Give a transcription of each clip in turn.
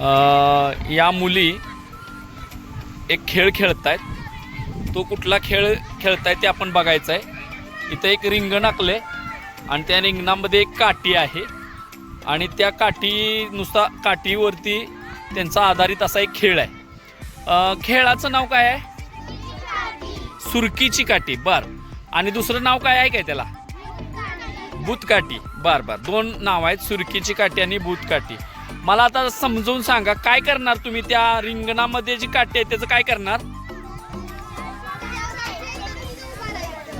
या मुली एक खेळ खेळतायत. तो कुठला खेळ खेळताय ते आपण बघायचं आहे इथं एक रिंगण आखले आणि त्या रिंगणामध्ये एक काठी आहे. आणि त्या काठी नुसता काठीवरती त्यांचा आधारित असा एक खेळ आहे. खेळाचं नाव काय आहे? सुरकीची काठी. बर. आणि दुसरं नाव काय आहे काय त्याला? भूतकाठी. बर बर. दोन नाव आहेत. सुरकीची काठी आणि भूतकाठी. मला आता समजून सांगा काय करणार तुम्ही त्या रिंगणामध्ये जी काठी आहे त्याचं काय करणार?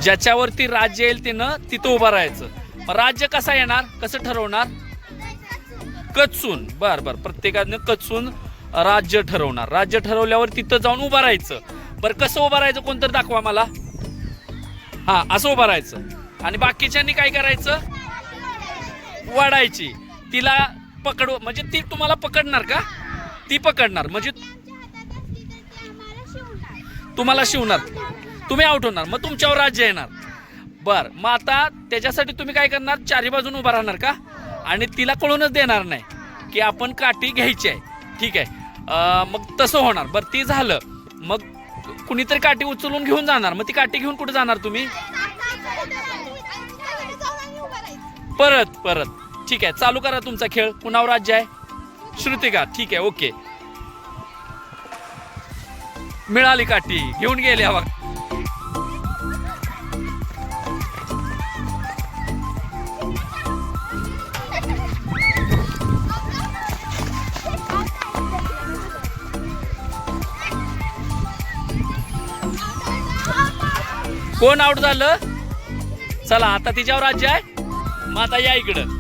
ज्याच्यावरती राज्य येईल त्यानं तिथं उभं राहायचं. मग राज्य कसा येणार? कसं ठरवणार? कचून. बर बर. प्रत्येकानं कचून राज्य ठरवणार. राज्य ठरवल्यावर तिथं जाऊन उभं राहायचं. बरं कसं उभं राहायचं कोणतरी दाखवा मला. हा असं उभं राहायचं. आणि बाकीच्यांनी काय करायचं? वाढायची. तिला पकड म्हणजे ती तुम्हाला पकडणार का? ती पकडणार म्हणजे तुम्हाला शिवणार. तुम्ही आउट होणार मग तुमच्यावर राज्य येणार. बर मग आता त्याच्यासाठी तुम्ही काय करणार? चारी बाजून उभा राहणार का? आणि तिला कळूनच देणार नाही की आपण काठी घ्यायची आहे. ठीक आहे. मग तसं होणार. बरं ती झालं. मग कुणीतरी काठी उचलून घेऊन जाणार. मग ती काठी घेऊन कुठे जाणार तुम्ही? परत परत. ठीक आहे चालू करा तुमचा खेळ. कुणावर राज्य आहे. श्रुतिका ठीक आहे ओके. मिळाली काठी घेऊन गेले हवा. कोण आउट झालं? चला आता तिच्यावर राज्य आहे. मग आता या इकडं.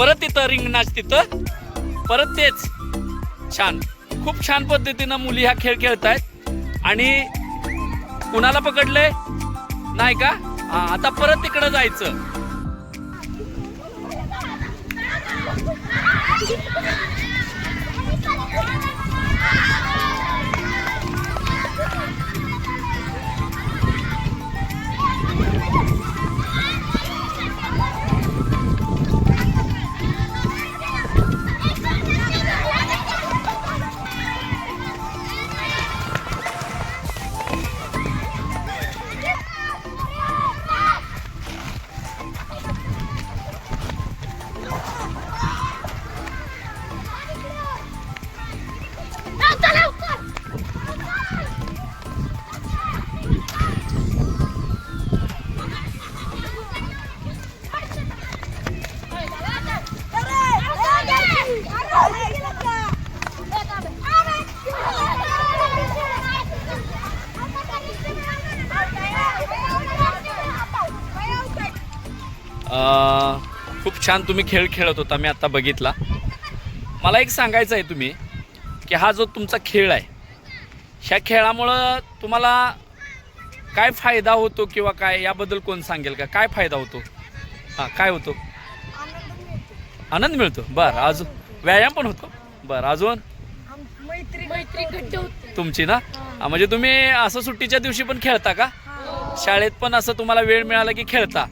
परत तिथं रिंगणाच तिथं. परत तेच. छान. खूप छान पद्धतीनं मुली हा खेळ खेळतायत. आणि कुणाला पकडलंय? नाही का? हा आता परत तिकडं जायचं. खूप छान तुम्ही खेळ खेळत होता मी आता बघितला. मला एक सांगायचं आहे तुम्ही की हा जो तुमचा खेळ आहे ह्या खेळामुळं तुम्हाला काय फायदा होतो किंवा काय याबद्दल कोण सांगेल का? काय फायदा होतो? हां काय होतो? आनंद मिळतो. बरं अजून व्यायाम पण होतो. बरं अजून? मैत्री तुमची ना? म्हणजे तुम्ही असं सुट्टीच्या दिवशी पण खेळता का? शाळेत पण असं तुम्हाला वेळ मिळाला की खेळता.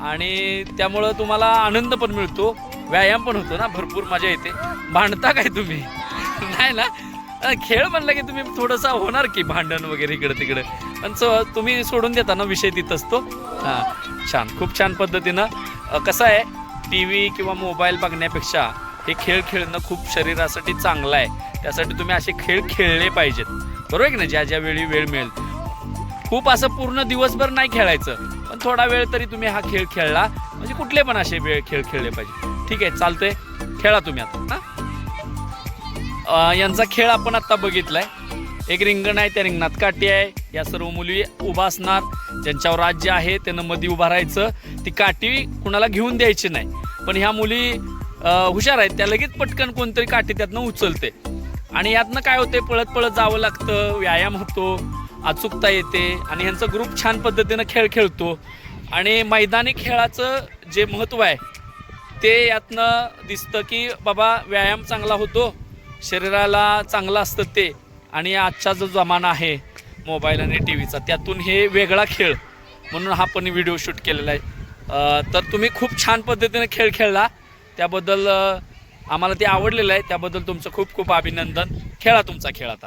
आणि त्यामुळं तुम्हाला आनंद पण मिळतो व्यायाम पण होतो ना भरपूर मजा येते भांडता काय तुम्ही? नाही ना? खेळ म्हणलं की तुम्ही थोडंसं होणार की भांडण वगैरे इकडं तिकडं. पण स- तुम्ही सोडून देता ना विषय तिथंच तो. हां छान. खूप छान पद्धतीनं. कसं आहे टी व्ही किंवा मोबाईल बघण्यापेक्षा हे खेळ खेळणं खूप शरीरासाठी चांगलं आहे. त्यासाठी तुम्ही असे खेळ खेळले पाहिजेत. बरोबर आहे की ना ज्या ज्या वेळी वेळ मिळेल. खूप असं पूर्ण दिवसभर नाही खेळायचं. थोडा वेळ तरी तुम्ही हा खेळ खेळला. म्हणजे कुठले पण असे वेळ खेळ खेळले पाहिजे. ठीक आहे चालतंय. खेळा तुम्ही आता हा? यांचा खेळ आपण आता बघितलाय. एक रिंगण आहे त्या रिंगणात काठी आहे. या सर्व मुली उभा असणार. ज्यांच्यावर राज्य आहे त्यानं मध्ये उभा राहायचं. ती काठी कुणाला घेऊन द्यायची नाही. पण ह्या मुली हुशार आहेत. त्या लगेच पटकन कोणतरी काठी त्यातनं उचलते. आणि यातनं काय होते पळत पळत जावं लागतं व्यायाम होतो. अचूकता येते आणि ह्यांचा ग्रुप छान पद्धतीनं खेळ खेळतो. आणि मैदानी खेळाचं जे महत्त्व आहे ते यातनं दिसतं की बाबा व्यायाम चांगला होतो शरीराला चांगलं असतं ते. आणि आजचा जो जमाना आहे मोबाईल आणि टी व्हीचा त्यातून हे वेगळा खेळ म्हणून हा पण व्हिडिओ शूट केलेला आहे. तर तुम्ही खूप छान पद्धतीने खेळ खेळला. त्याबद्दल आम्हाला ते आवडलेलं आहे. त्याबद्दल तुमचं खूप खूप अभिनंदन. खेळा तुमचा खेळ आता.